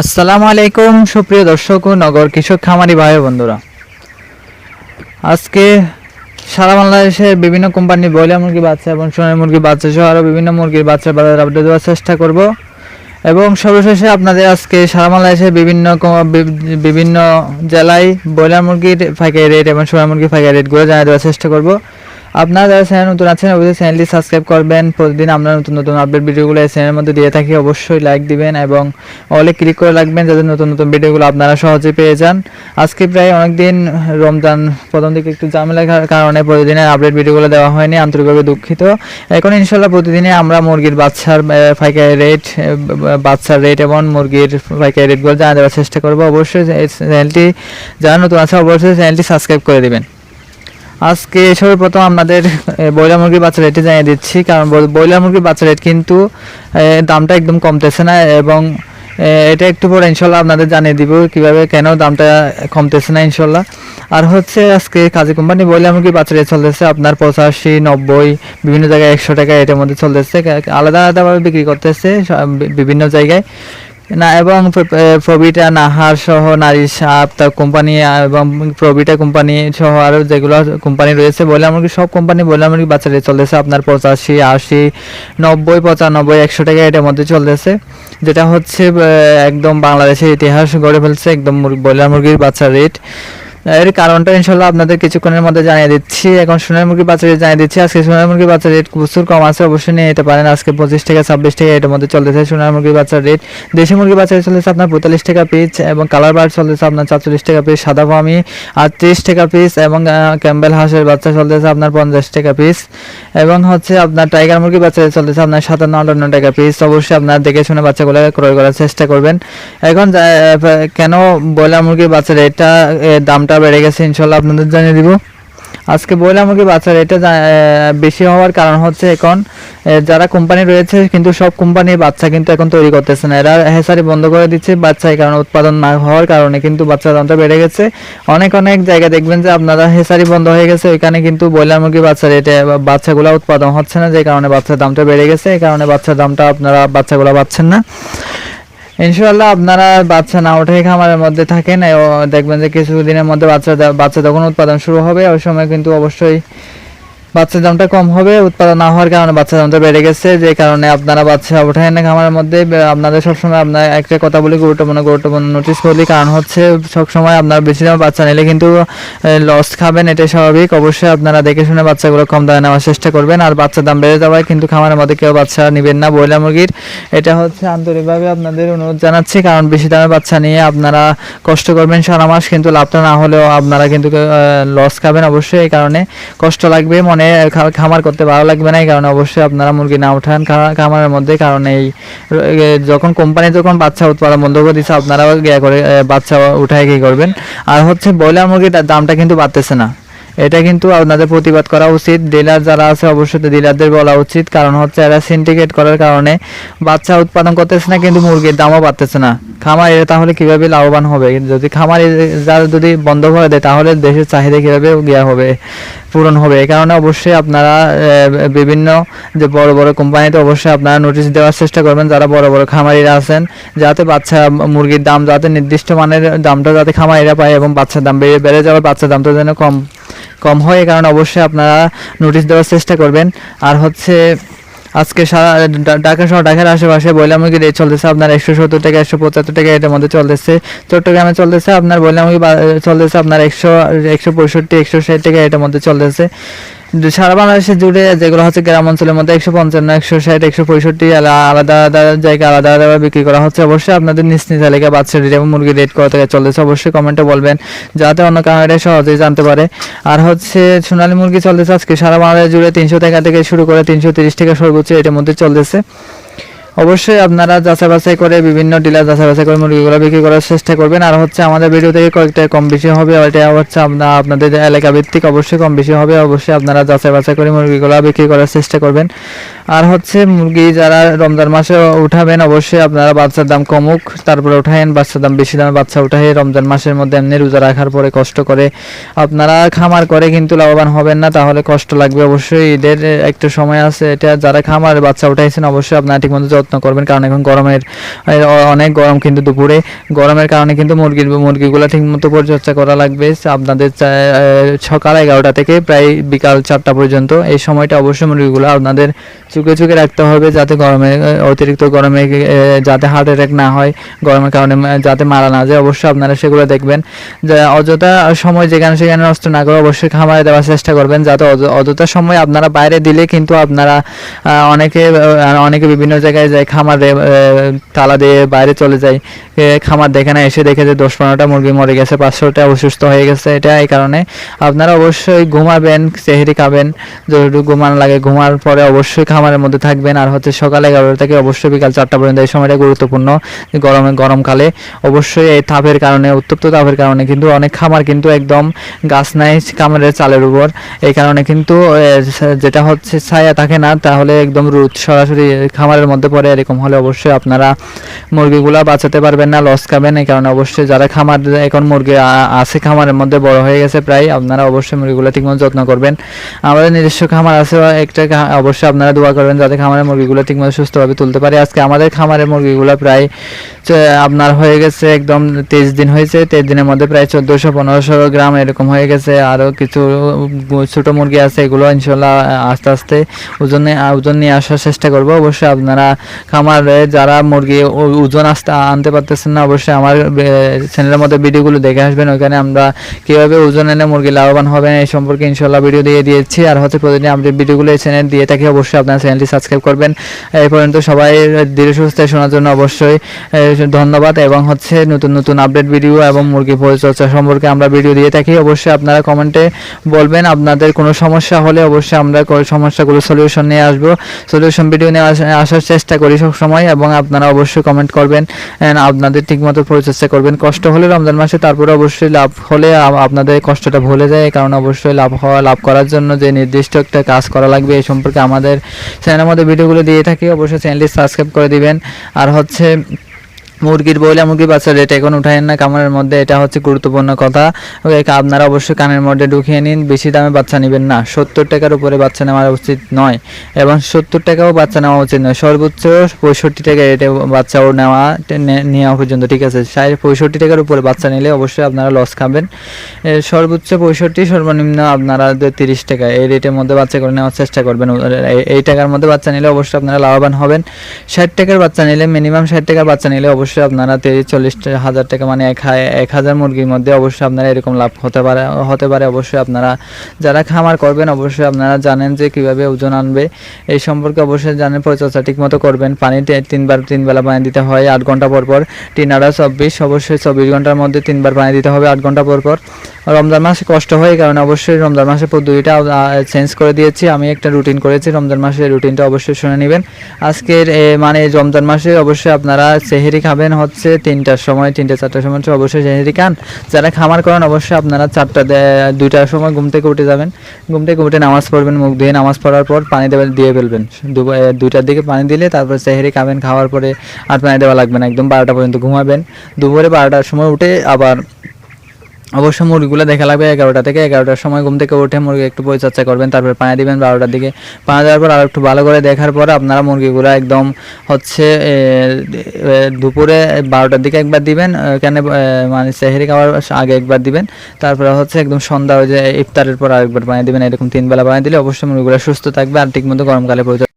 আসসালামু আলাইকুম, সুপ্রিয় দর্শক ও নগর কৃষক খামারি ভাই বন্ধুরা। আজকে সারা বাংলাদেশের বিভিন্ন কোম্পানির ব্রয়লার মুরগি বাচ্চা এবং সোনার মুরগি বাচ্চা সহ আরও বিভিন্ন মুরগির বাচ্চা বাজার আপডেট দেওয়ার চেষ্টা করব। এবং সর্বশেষে আপনাদের আজকে সারা বাংলাদেশের বিভিন্ন বিভিন্ন জেলায় ব্রয়লার মুরগির ফাঁকাই রেট এবং সোনার মুরগির ফাঁকাই রেটগুলো জানিয়ে দেওয়ার চেষ্টা করব। আপনারা যারা চ্যানেল নতুন আছেন অবশ্যই চ্যানেলটি সাবস্ক্রাইব করবেন। প্রতিদিন আমরা নতুন নতুন আপডেট ভিডিওগুলো এই চ্যানেলের মধ্যে দিয়ে থাকি অবশ্যই লাইক দিবেন এবং অলে ক্লিক করে রাখবেন যাতে নতুন নতুন ভিডিওগুলো আপনারা সহজে পেয়ে যান। আজকে প্রায় অনেক দিন রমজান প্রথম দিকে একটু ঝামেলার কার- কারণে প্রতিদিনের আপডেট ভিডিওগুলো দেওয়া হয়নি আন্তরিকভাবে দুঃখিত। এখন ইনশাল্লাহ প্রতিদিনই আমরা মুরগির বাচ্চার আহ, পাইকারি রেট বাচ্চার রেট এবং মুরগির পাইকারি রেটগুলো জানা দেওয়ার চেষ্টা করব। অবশ্যই চ্যানেলটি যারা নতুন আছে অবশ্যই চ্যানেলটি সাবস্ক্রাইব করে দিবেন। আজকে সর্বপ্রথম আপনাদের ব্রয়লার মুরগির বাচ্চা রেটে জানিয়ে দিচ্ছি, কারণ বল- ব্রয়লার মুরগির বাচ্চা রেট কিন্তু দামটা একদম কমতেছে না এবং এটা একটু পরে ইনশাল্লাহ আপনাদের জানিয়ে দিব কীভাবে কেন দামটা কমতেছে না ইনশাল্লাহ। আর হচ্ছে আজকে কাজী কোম্পানি ব্রয়লার মুরগির বাচ্চা রেট চলতেছে আপনার পঁচাশি, নব্বই, বিভিন্ন জায়গায় একশো টাকা এটার মধ্যে চলতেছে। আলাদা আলাদাভাবে বিক্রি করতেছে বিভিন্ন জায়গায়। না, এবং প্রবিটা নাহার সহ নারী সাপ তার কোম্পানি এবং প্রবিটা কোম্পানি সহ আরও যেগুলো কোম্পানি রয়েছে, বলে মুরগি সব কোম্পানি বলে বাচ্চা রেট চলতেছে আপনার পঁচাশি, আশি, নব্বই, পঁচানব্বই, একশো টাকা এটার মধ্যে চলতেছে। যেটা হচ্ছে একদম বাংলাদেশের ইতিহাস গড়ে ফেলছে, একদম ব্রয়লার মুরগির বাচ্চার রেট এর কারণটা ইনশাল্লাহ আপনাদের কিছুক্ষণের মধ্যে জানিয়ে দিচ্ছি। এখন সোনার মুরগির বাচ্চা রেট জানিয়ে দিচ্ছি। আজকে সোনার মুরগির বাচ্চার রেট প্রচুর কম আছে, অবশ্যই নিয়ে যেতে পারেন। আজকে পঁচিশ টাকা ছাব্বিশ টাকা এটার মধ্যে চলতেছে সোনার মুরগির বাচ্চার রেট। দেশি মুরগি rate চলতেছে আপনার পঁয়তাল্লিশ টাকা পিস এবং কালার বার চলতেছে আপনার চারচল্লিশ টাকা পিস সাদা ফামি আটত্রিশ টাকা পিস এবং ক্যাম্বেল হাঁসের বাচ্চা চলতেছে আপনার পঞ্চাশ টাকা পিস এবং হচ্ছে আপনার টাইগার মুরগি বাচ্চা চলতেছে আপনার সাতান্ন, আটান্ন টাকা পিস অবশ্যই আপনার দেখে শুনে বাচ্চাগুলো ক্রয় করার চেষ্টা করবেন। এখন কেন ব্রয়লার মুরগির বাচ্চার রেটটা দামটা বেড়ে গেছে ইনশাল্লাহ আপনাদের জানিয়ে দিব। আজকে ব্রয়লার মুরগির বাচ্চার রেটটা জা- এ, বেশি হওয়ার কারণ হচ্ছে এখন যারা কোম্পানি রয়েছে কিন্তু সব কোম্পানি বাচ্চা কিন্তু এখন তৈরি করতেছে না। এরা হেসারি বন্ধ করে দিচ্ছে বাচ্চা এই কারণে উৎপাদন না হওয়ার কারণে কিন্তু বাচ্চার দামটা বেড়ে গেছে। অনেক অনেক জায়গায় দেখবেন যে আপনারা হেসারি বন্ধ হয়ে গেছে ওইখানে কিন্তু ব্রয়লার মুরগির বাচ্চা রেটে বাচ্চাগুলো উৎপাদন হচ্ছে না যে কারণে বাচ্চার দামটা বেড়ে গেছে এই কারণে বাচ্চার দামটা আপনারা বাচ্চাগুলো পাচ্ছেন না। ইনশাল্লাহ আপনারা বাচ্চা না উঠে খামারের মধ্যে থাকেন দেখবেন যে কিছুদিনের মধ্যে বাচ্চা বাচ্চা তখন উৎপাদন শুরু হবে। ওই সময় কিন্তু অবশ্যই বাচ্চার দামটা কম হবে, উৎপাদন না হওয়ার কারণে বাচ্চার দামটা বেড়ে গেছে। যে কারণে আপনারা বাচ্চা উঠায় না খামারের মধ্যে আপনাদের সবসময় আপনার একটা কথা বলি, গুরুত্বপূর্ণ গুরুত্বপূর্ণ নোটিশ বলি, কারণ হচ্ছে সবসময় আপনার বেশি দামে বাচ্চা নিলে কিন্তু লস খাবেন, এটাই স্বাভাবিক। অবশ্যই আপনারা দেখে শুনে বাচ্চাগুলো কম দামে নেওয়ার চেষ্টা করবেন। আর বাচ্চার দাম বেড়ে যাওয়ায় কিন্তু খামারের মধ্যে কেউ বাচ্চা নেবেন না। ব্রয়লার মুরগির, এটা হচ্ছে আন্তরিকভাবে আপনাদের অনুরোধ জানাচ্ছি, কারণ বেশি দামে বাচ্চা নিয়ে আপনারা কষ্ট করবেন সারা মাস, কিন্তু লাভটা না হলেও আপনারা কিন্তু লস খাবেন। অবশ্যই এই কারণে কষ্ট লাগবে, মনে খা- খামার করতে ভালো লাগবে না কারণে অবশ্যই আপনারা মুরগি না উঠান খামারের মধ্যে, কারণ এই যখন কোম্পানি যখন বাচ্চা উৎপাদন বন্ধ করে দিচ্ছে আপনারাও করে বাচ্চা উঠায় কি করবেন? আর হচ্ছে ব্রয়লার মুরগির দামটা কিন্তু বাড়তেছে না। এটা কিন্তু আপনাদের প্রতিবাদ করা উচিত। ডিলার যারা আছে, অবশ্যই ডিলারদের বলা উচিত। কারণ হচ্ছে এরা সিন্ডিকেট করার কারণে বাচ্চা উৎপাদন করতেছে না, কিন্তু মুরগির দামও বাড়তেছে না। খামার এরা তাহলে কীভাবে লাভবান হবে? যদি খামার যারা যদি বন্ধ করে দেয়, তাহলে দেশের চাহিদা কীভাবে গিয়া হবে, পূরণ হবে? এই কারণে অবশ্যই আপনারা বিভিন্ন যে বড় বড় কোম্পানিতে অবশ্যই আপনারা নোটিশ দেওয়ার চেষ্টা করবেন, যারা বড় বড় খামারিরা আছেন, যাতে বাচ্চা মুরগির দাম, যাতে নির্দিষ্ট মানের দামটা যাতে খামারিরা পায় এবং বাচ্চার দাম বেড়ে বেড়ে যাওয়ার বাচ্চার দামটা যেন কম কম হয়, এ কারণে অবশ্যই আপনারা নোটিশ দেওয়ার চেষ্টা করবেন। আর হচ্ছে, আজকে সারা ঢাকা শহর, ঢাকার আশেপাশে বৈলামুখী রেট চলতেছে আপনার একশো সত্তর টাকা একশো পঁচাত্তর টাকা এটার মধ্যে চলতেছে। চট্টগ্রামে চলতেছে আপনার বৈলামুখী চলতেছে আপনার একশো একশো পঁয়ষট্টি, একশো ষাট টাকা এটার মধ্যে চলতেছে। সারা বাংলাদেশে জুড়ে যেগুলো হচ্ছে গ্রাম অঞ্চলের মধ্যে একশো পঞ্চান্ন, একশো ষাট, একশো পঁয়ষট্টি আলাদা আলাদা জায়গায় আলাদা আলাদা বিক্রি করা হচ্ছে। অবশ্যই আপনাদের নিজ নিজ এলাকায় বাচ্চা রেট এবং মুরগির রেট কত থেকে চলতেছে অবশ্যই কমেন্টে বলবেন, যাতে অন্য কারণে সহজেই জানতে পারে। আর হচ্ছে সোনালী মুরগি চলতেছে আজকে সারা বাংলাদেশ জুড়ে তিনশো টাকা থেকে শুরু করে তিনশো তিরিশ টাকা সর্বোচ্চ এটার মধ্যে চলতেছে। অবশ্যই আপনারা যাচাই বাছাই করে বিভিন্ন ডিলার যাচাই বাছাই করে মুরগিগুলো বিক্রি করার চেষ্টা করবেন। আর হচ্ছে আমাদের ভিডিও থেকে কয়েকটা কম বেশি হবে এটা হচ্ছে আপনার আপনাদের এলাকা ভিত্তিক অবশ্যই কম বেশি হবে, অবশ্যই আপনারা যাচাই বাছাই করে মুরগিগুলো বিক্রি করার চেষ্টা করবেন। আর হচ্ছে মুরগি যারা রমজান মাসে উঠাবেন, অবশ্যই আপনারা বাচ্চার দাম কমুক, তারপরে উঠায়েন, বাচ্চার দাম বেশি দামে বাচ্চা উঠাই রমজান মাসের মধ্যে এমনি রোজা রাখার পরে কষ্ট করে আপনারা খামার করে কিন্তু লাভবান হবেন না, তাহলে কষ্ট লাগবে। অবশ্যই ঈদের একটা সময় আছে, এটা যারা খামার বাচ্চা উঠাইছেন, অবশ্যই আপনারা ঠিকমতো যত্ন করবেন। কারণ এখন গরমের অনেক গরম কিন্তু দুপুরে। গরমের কারণে কিন্তু মুরগির মুরগিগুলো ঠিকমতো পরিচর্যা করা লাগবে। আপনাদের সকাল এগারোটা থেকে প্রায় বিকাল চারটা পর্যন্ত। এই সময়টা অবশ্যই মুরগিগুলো আপনাদের চুকে চুকে রাখতে হবে যাতে গরমে অতিরিক্ত গরমে যাতে হার্ট অ্যাটাক না হয়। গরমের কারণে যাতে মারা না যায়। অবশ্যই আপনারা সেগুলো দেখবেন। অযথা সময় যেখানে সেখানে নষ্ট না করে অবশ্যই খামারে দেওয়ার চেষ্টা করবেন। যাতে অয- অযথা সময় আপনারা বাইরে দিলে কিন্তু আপনারা অনেকে অনেকে বিভিন্ন জায়গায় যায়, খামারে তালা দিয়ে বাইরে চলে যায়। খামার দেখে না, এসে দেখে যে দশ পনেরোটা মুরগি মরে গেছে, পাঁচশোটা অসুস্থ হয়ে গেছে, এটা এই কারণে। আপনারা অবশ্যই ঘুমাবেন সেহেরি খাবেন, যতটুকু ঘুমানো লাগে ঘুমার পরে অবশ্যই খামারের মধ্যে থাকবেন। আর হচ্ছে সকাল এগারোটা থেকে অবশ্যই বিকাল চারটা পর্যন্ত, এই সময়টা গুরুত্বপূর্ণ গরমে গরমকালে অবশ্যই এই তাপের কারণে, উত্তপ্ত তাপের কারণে কিন্তু অনেক খামার কিন্তু একদম গাছ নাই খামারের চালের উপর। এই কারণে কিন্তু যেটা হচ্ছে ছায়া থাকে না, তাহলে একদম রোদ সরাসরি খামারের মধ্যে পড়ে। এরকম হলে অবশ্যই আপনারা মুরগিগুলা বাঁচাতে পারবেন না লস খাবেন। এই কারণে অবশ্যই যারা খামার, এখন মুরগি আছে খামারের মধ্যে, বড় হয়ে গেছে প্রায়, আপনারা অবশ্যই মুরগিগুলো ঠিকমতো যত্ন করবেন। আমাদের নিজস্ব খামার আছে, একটা অবশ্যই আপনারা দোয়া করবেন যাতে খামারের মুরগিগুলো ঠিকমতো সুস্থভাবে তুলতে পারে। আজকে আমাদের খামারের মুরগিগুলো প্রায় আপনার হয়ে গেছে, একদম তেইশ দিন হয়েছে, তেইশ দিনের মধ্যে প্রায় চোদ্দোশো, পনেরোশো গ্রাম এরকম হয়ে গেছে। আরও কিছু ছোট মুরগি আছে, এগুলো ইনশাল্লাহ, আস্তে আস্তে ওজনে, ওজন নিয়ে আসার চেষ্টা করব। অবশ্যই আপনারা খামারে যারা মুরগি ওজন আসতে আনতে পারতেছেন না, অবশ্যই আমার চ্যানেলের মধ্যে ভিডিওগুলো দেখে আসবেন। ওইখানে আমরা কীভাবে ওজন এনে মুরগি লাভবান হবেন এই সম্পর্কে ইনশাল্লাহ ভিডিও দিয়ে দিয়েছি। আর হচ্ছে প্রতিদিন আপডেট ভিডিওগুলো এই চ্যানেল দিয়ে থাকি, অবশ্যই আপনার চ্যানেলটি সাবস্ক্রাইব করবেন। এই পর্যন্ত সবাই ধীরে সুস্থ শোনার জন্য অবশ্যই ধন্যবাদ। এবং হচ্ছে নতুন নতুন আপডেট ভিডিও এবং মুরগি পরিচর্যা সম্পর্কে আমরা ভিডিও দিয়ে থাকি। অবশ্যই আপনারা কমেন্টে বলবেন, আপনাদের কোনো সমস্যা হলে অবশ্যই আমরা সমস্যাগুলো সলিউশন নিয়ে আসব। সলিউশন ভিডিও নিয়ে আসার চেষ্টা করি সব সময় এবং আপনারা অবশ্যই কমেন্ট করবেন আপনাদের ঠিকমতো প্রচেষ্টা করবেন। কষ্ট হলে রমজান মাসে তারপরে অবশ্যই লাভ হলে আপনাদের কষ্টটা ভুলে যায়, কারণ অবশ্যই লাভ হওয়া, লাভ করার জন্য যে নির্দিষ্ট একটা কাজ করা লাগবে এই সম্পর্কে আমাদের চ্যানেলের মধ্যে ভিডিওগুলো দিয়ে থাকি। অবশ্যই চ্যানেলটি সাবস্ক্রাইব করে দিবেন। আর হচ্ছে মুরগির বইলা মুরগির বাচ্চার রেট এখন উঠায়েন না কামারের মধ্যে এটা হচ্ছে গুরুত্বপূর্ণ কথা। আপনারা অবশ্যই কানের মধ্যে ঢুকিয়ে নিন, বেশি দামে বাচ্চা নেবেন না। সত্তর টাকার উপরে বাচ্চা নেওয়া উচিত নয়। এবং সত্তর টাকাও বাচ্চা নেওয়া উচিত নয়। সর্বোচ্চ পঁয়ষট্টি টাকা রেটে বাচ্চাও নেওয়া নেওয়া পর্যন্ত, ঠিক আছে? ষাট পঁয়ষট্টি টাকার উপরে বাচ্চা নিলে অবশ্যই আপনারা লস খাবেন। সর্বোচ্চ পঁয়ষট্টি, সর্বনিম্ন আপনারা তিরিশ টাকা। এই রেটের মধ্যে বাচ্চা করে নেওয়ার চেষ্টা করবেন। এই টাকার মধ্যে বাচ্চা নিলে অবশ্যই আপনারা লাভবান হবেন। ষাট টাকার বাচ্চা নিলে মিনিমাম ষাট টাকার বাচ্চা নিলে অবশ্যই আপনারা তিরিশ, চল্লিশ হাজার টাকা মানে এক এক হাজার মুরগির মধ্যে অবশ্যই আপনারা এরকম লাভ হতে পারে হতে পারে। অবশ্যই আপনারা যারা খামার করবেন, অবশ্যই আপনারা জানেন যে কীভাবে ওজন আনবে। এই সম্পর্কে অবশ্যই জানেন, পরিচর্যা ঠিক মতো করবেন। পানি তিনবার তিনবেলা পানি দিতে হয় আট ঘণ্টা পর পর। আড়া চব্বিশ, অবশ্যই চব্বিশ ঘণ্টার মধ্যে তিনবার পানি দিতে হবে আট ঘণ্টা পর পর। রমজান মাসে কষ্ট হয় কারণে অবশ্যই রমজান মাসে পদ্ধতিটা চেঞ্জ করে দিয়েছি। আমি একটা রুটিন করেছি, রমজান মাসের রুটিনটা অবশ্যই শুনে নেবেন। আজকের মানে রমজান মাসে অবশ্যই আপনারা সেহেরি খাবেন। হচ্ছে তিনটার সময়, তিনটা, চারটার সময় হচ্ছে অবশ্যই সেহেরি খান যারা খামার করেন, অবশ্যই আপনারা চারটা দুইটার সময় ঘুম থেকে উঠে যাবেন। ঘুম থেকে উঠে নামাজ পড়বেন, মুখ ধুয়ে নামাজ পড়ার পর পানি দেবেন দিয়ে ফেলবেন। দুইটার দিকে পানি দিলে তারপর সেহেরি খাবেন, খাওয়ার পরে আর পানি দেওয়া লাগবে না, একদম বারোটা পর্যন্ত ঘুমাবেন। দুপুরে বারোটার সময় উঠে আবার অবশ্য মুরগিগুলো দেখা লাগবে এগারোটা থেকে এগারোটার সময় ঘুম থেকে উঠে মুরগি একটু পরিচর্যা করবেন, তারপরে পানি দিবেন বারোটার দিকে। পানি দেওয়ার পর আর একটু ভালো করে দেখার পর আপনারা মুরগিগুলো একদম হচ্ছে দুপুরে বারোটার দিকে একবার দিবেন এখানে মানে সেহেরি খাওয়ার আগে একবার দিবেন। তারপরে হচ্ছে একদম সন্ধ্যা ওই যে ইফতারের পর আরেকবার পানি দিবেন, এরকম তিনবেলা পানি দিলে অবশ্যই মুরগিগুলো সুস্থ থাকবে আর ঠিকমতো গরমকালে পরিচর্যা